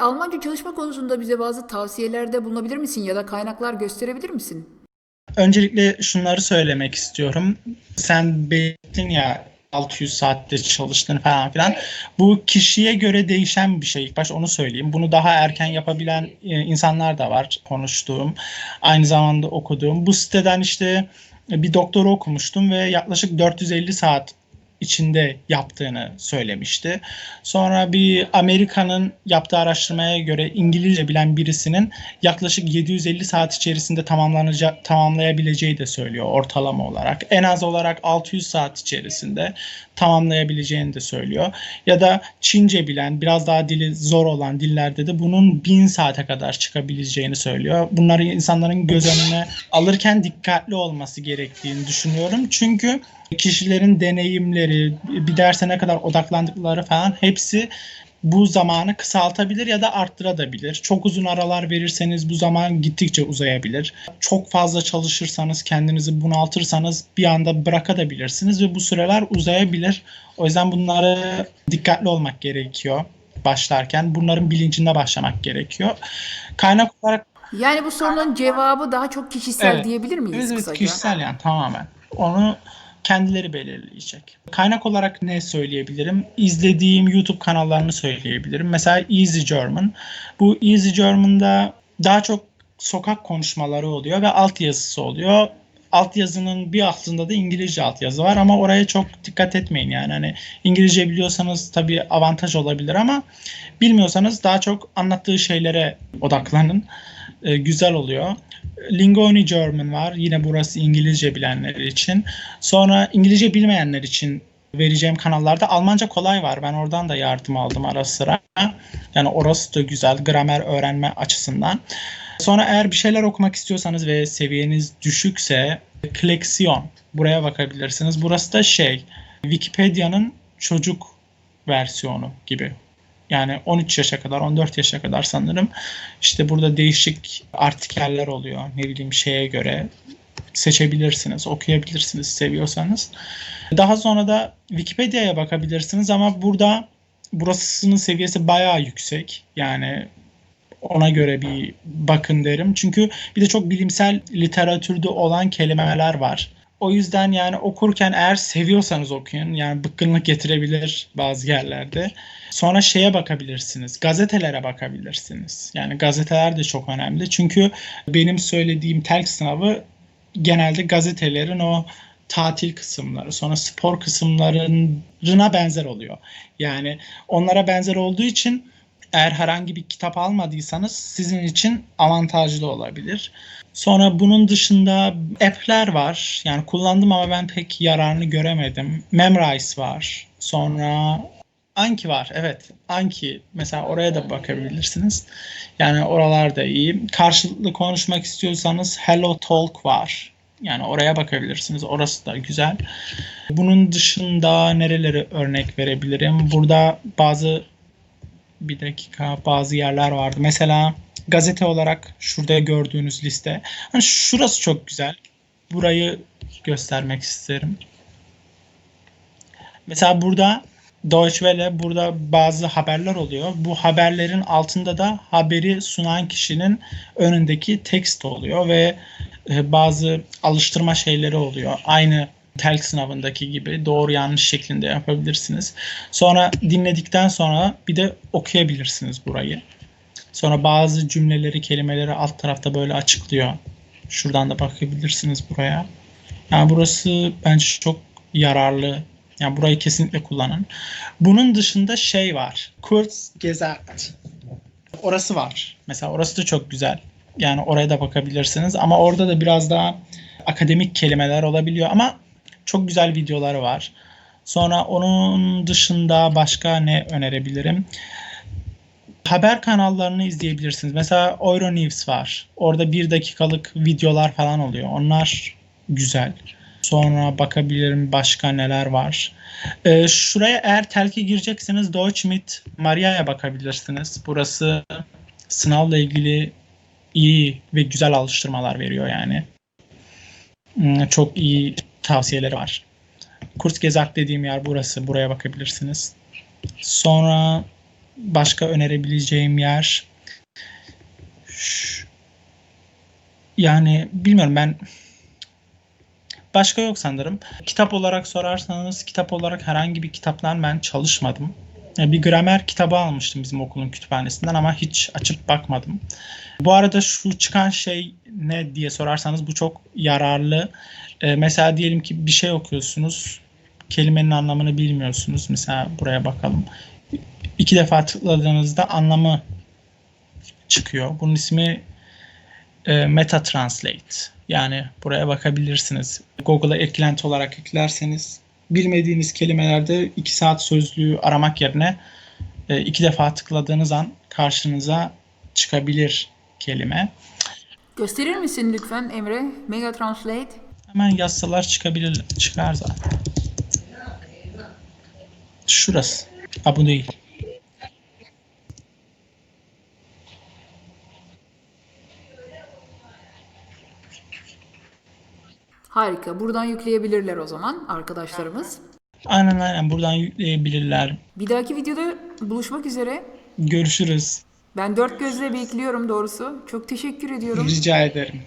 Almanca çalışma konusunda bize bazı tavsiyelerde bulunabilir misin ya da kaynaklar gösterebilir misin? Öncelikle şunları söylemek istiyorum. Sen belirttin ya 600 saatte çalıştın falan filan. Bu kişiye göre değişen bir şey. İlk baş onu söyleyeyim. Bunu daha erken yapabilen e, insanlar da var konuştuğum. Aynı zamanda okuduğum. Bu siteden işte bir doktora okumuştum ve yaklaşık 450 saat içinde yaptığını söylemişti. Sonra bir Amerika'nın yaptığı araştırmaya göre İngilizce bilen birisinin yaklaşık 750 saat içerisinde tamamlanacak tamamlayabileceği de söylüyor ortalama olarak. En az olarak 600 saat içerisinde tamamlayabileceğini de söylüyor. Ya da Çince bilen, biraz daha dili zor olan dillerde de bunun 1000 saate kadar çıkabileceğini söylüyor. Bunları insanların göz önüne alırken dikkatli olması gerektiğini düşünüyorum. Çünkü kişilerin deneyimleri, bir derse ne kadar odaklandıkları falan hepsi bu zamanı kısaltabilir ya da arttırabilir. Çok uzun aralar verirseniz bu zaman gittikçe uzayabilir. Çok fazla çalışırsanız, kendinizi bunaltırsanız bir anda bırakabilirsiniz ve bu süreler uzayabilir. O yüzden bunları dikkatli olmak gerekiyor başlarken. Bunların bilincinde başlamak gerekiyor. Kaynak olarak Yani bu sorunun cevabı daha çok kişisel Evet. diyebilir miyiz evet, kısaca? kişisel yani tamamen. Onu kendileri belirleyecek. Kaynak olarak ne söyleyebilirim? İzlediğim YouTube kanallarını söyleyebilirim. Mesela Easy German. Bu Easy German'da daha çok sokak konuşmaları oluyor ve altyazısı oluyor. Altyazının bir altında da İngilizce altyazı var ama oraya çok dikkat etmeyin yani hani İngilizce biliyorsanız tabii avantaj olabilir ama bilmiyorsanız daha çok anlattığı şeylere odaklanın. Ee, güzel oluyor. Lingoni German var. Yine burası İngilizce bilenler için. Sonra İngilizce bilmeyenler için vereceğim kanallarda Almanca kolay var. Ben oradan da yardım aldım ara sıra. Yani orası da güzel gramer öğrenme açısından. Sonra eğer bir şeyler okumak istiyorsanız ve seviyeniz düşükse Klexion buraya bakabilirsiniz. Burası da şey Wikipedia'nın çocuk versiyonu gibi. Yani 13 yaşa kadar, 14 yaşa kadar sanırım. İşte burada değişik artikeller oluyor. Ne bileyim şeye göre seçebilirsiniz, okuyabilirsiniz seviyorsanız. Daha sonra da Wikipedia'ya bakabilirsiniz ama burada burasının seviyesi bayağı yüksek. Yani ona göre bir bakın derim. Çünkü bir de çok bilimsel literatürde olan kelimeler var. O yüzden yani okurken eğer seviyorsanız okuyun. Yani bıkkınlık getirebilir bazı yerlerde. Sonra şeye bakabilirsiniz. Gazetelere bakabilirsiniz. Yani gazeteler de çok önemli. Çünkü benim söylediğim telk sınavı genelde gazetelerin o tatil kısımları, sonra spor kısımlarına benzer oluyor. Yani onlara benzer olduğu için eğer herhangi bir kitap almadıysanız sizin için avantajlı olabilir. Sonra bunun dışında app'ler var. Yani kullandım ama ben pek yararını göremedim. Memrise var. Sonra Anki var. Evet. Anki. Mesela oraya da bakabilirsiniz. Yani oralar da iyi. Karşılıklı konuşmak istiyorsanız Hello Talk var. Yani oraya bakabilirsiniz. Orası da güzel. Bunun dışında nereleri örnek verebilirim? Burada bazı bir dakika bazı yerler vardı. Mesela gazete olarak şurada gördüğünüz liste. Hani şurası çok güzel. Burayı göstermek isterim. Mesela burada Deutsche Welle burada bazı haberler oluyor. Bu haberlerin altında da haberi sunan kişinin önündeki tekst oluyor ve e, bazı alıştırma şeyleri oluyor. Aynı TELK sınavındaki gibi doğru yanlış şeklinde yapabilirsiniz. Sonra dinledikten sonra bir de okuyabilirsiniz burayı. Sonra bazı cümleleri, kelimeleri alt tarafta böyle açıklıyor. Şuradan da bakabilirsiniz buraya. Yani burası bence çok yararlı. Yani burayı kesinlikle kullanın. Bunun dışında şey var. Kurzgesagt. Orası var. Mesela orası da çok güzel. Yani oraya da bakabilirsiniz. Ama orada da biraz daha akademik kelimeler olabiliyor. Ama çok güzel videoları var. Sonra onun dışında başka ne önerebilirim? Haber kanallarını izleyebilirsiniz. Mesela Euronews var. Orada bir dakikalık videolar falan oluyor. Onlar güzel. Sonra bakabilirim başka neler var. Ee, şuraya eğer telki girecekseniz Deutschmit Maria'ya bakabilirsiniz. Burası sınavla ilgili iyi ve güzel alıştırmalar veriyor yani. Hmm, Çok iyi tavsiyeleri var. Kurzgesagt dediğim yer burası. Buraya bakabilirsiniz. Sonra başka önerebileceğim yer yani bilmiyorum ben başka yok sanırım. Kitap olarak sorarsanız kitap olarak herhangi bir kitaptan ben çalışmadım. E, Bir gramer kitabı almıştım bizim okulun kütüphanesinden ama hiç açıp bakmadım. Bu arada şu çıkan şey ne diye sorarsanız bu çok yararlı. E, mesela diyelim ki bir şey okuyorsunuz. Kelimenin anlamını bilmiyorsunuz. Mesela buraya bakalım. İki defa tıkladığınızda anlamı çıkıyor. Bunun ismi e, Meta Translate. Yani buraya bakabilirsiniz. Google'a eklenti olarak eklerseniz bilmediğiniz kelimelerde iki saat sözlüğü aramak yerine e, iki defa tıkladığınız an karşınıza çıkabilir kelime. Gösterir misin lütfen Emre? Mega Translate. Hemen yazsalar çıkabilir, çıkar zaten. Şurası. Ha bu değil. Harika. Buradan yükleyebilirler o zaman arkadaşlarımız. Aynen aynen buradan yükleyebilirler. Bir dahaki videoda buluşmak üzere. Görüşürüz. Ben dört gözle bekliyorum doğrusu. Çok teşekkür ediyorum. Rica ederim.